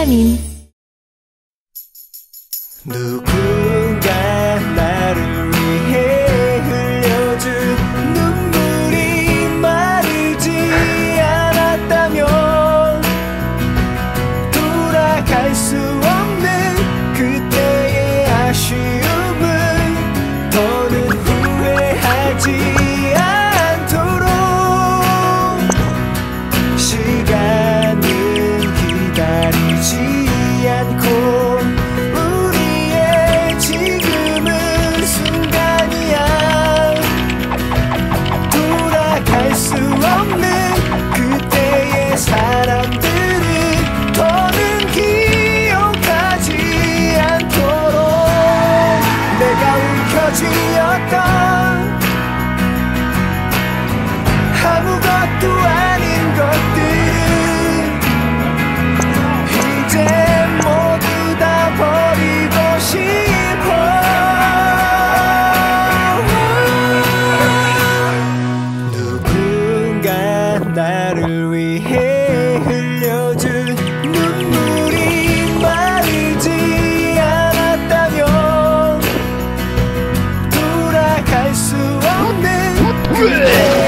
Amin. 않고 나를 위해 흘려준 눈물이 마르지 않았다면 돌아갈 수 없는 그대